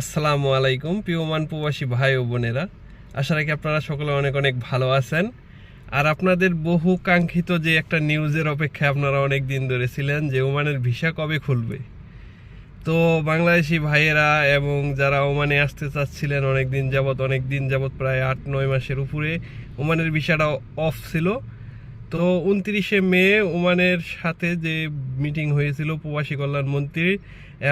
আসসালামু আলাইকুম পিওমান প্রবাসী ভাই ও বোনেরা। আশা রাখি আপনারা সকলে অনেক অনেক ভালো আছেন। আর আপনাদের বহু কাঙ্ক্ষিত যে একটা নিউজের অপেক্ষায় আপনারা অনেক দিন ধরে ছিলেন যে ওমানের ভিসা কবে খুলবে। তো বাংলাদেশি ভাইয়েরা এবং যারা ওমানে আসতে চাচ্ছিলেন অনেক দিন যাবৎ, অনেক দিন যাবৎ প্রায় আট নয় মাসের উপরে, ওমানের ভিসাটা অফ ছিল। তো উনত্রিশে মে ওমানের সাথে যে মিটিং হয়েছিল প্রবাসী কল্যাণ মন্ত্রী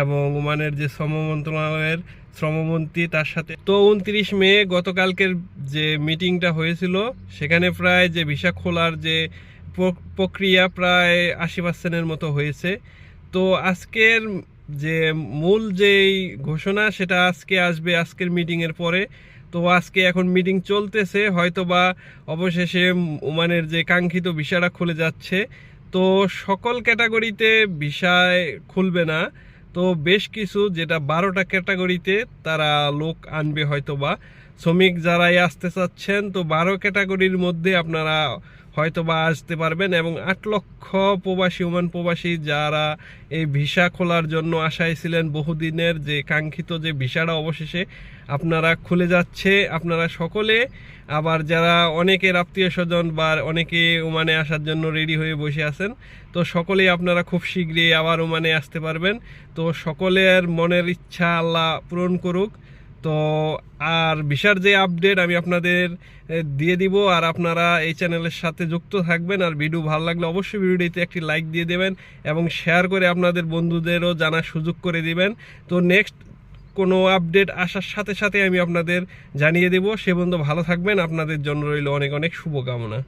এবং ওমানের যে শ্রম মন্ত্রণালয়ের শ্রমমন্ত্রী তার সাথে। তো উনত্রিশ মে গতকালকের যে মিটিংটা হয়েছিল, সেখানে প্রায় যে ভিসা খোলার যে প্রক্রিয়া প্রায় আশি পার্সেন্টের মতো হয়েছে। তো আজকের যে মূল যেই ঘোষণা, সেটা আজকে আসবে আজকের মিটিংয়ের পরে। তো আজকে এখন মিটিং চলতেছে হয়তো বা অবশেষে ওমানের যে কাঙ্ক্ষিত ভিসাটা খুলে যাচ্ছে। তো সকল ক্যাটাগরিতে ভিসায় খুলবে না। তো বেশ কিছু, যেটা বারোটা ক্যাটাগরিতে তারা লোক আনবে হয়তো বা শ্রমিক যারাই আসতে চাচ্ছেন, তো বারো ক্যাটাগরির মধ্যে আপনারা হয়তো বা আসতে পারবেন এবং আট লক্ষ প্রবাসী, ওমান প্রবাসী যারা এই ভিসা খোলার জন্য আশায় ছিলেন বহুদিনের যে কাঙ্ক্ষিত যে ভিসাটা অবশেষে আপনারা খুলে যাচ্ছে। আপনারা সকলে আবার যারা অনেকের আত্মীয় স্বজন বা অনেকে ওমানে আসার জন্য রেডি হয়ে বসে আছেন, তো সকলেই আপনারা খুব শীঘ্রই আবার ওমানে আসতে পারবেন। তো সকলের মনের ইচ্ছা আল্লাহ পূরণ করুক। তো আর ভিসার যে আপডেট আমি আপনাদের দিয়ে দিব, আর আপনারা এই চ্যানেলের সাথে যুক্ত থাকবেন, আর ভিডিও ভালো লাগলে অবশ্যই ভিডিওটিতে একটি লাইক দিয়ে দেবেন, এবং শেয়ার করে আপনাদের বন্ধুদেরও জানার সুযোগ করে দিবেন। তো নেক্সট কোনো আপডেট আসার সাথে সাথে আমি আপনাদের জানিয়ে দেব। সে বন্ধু ভালো থাকবেন, আপনাদের জন্য রইল অনেক অনেক শুভকামনা।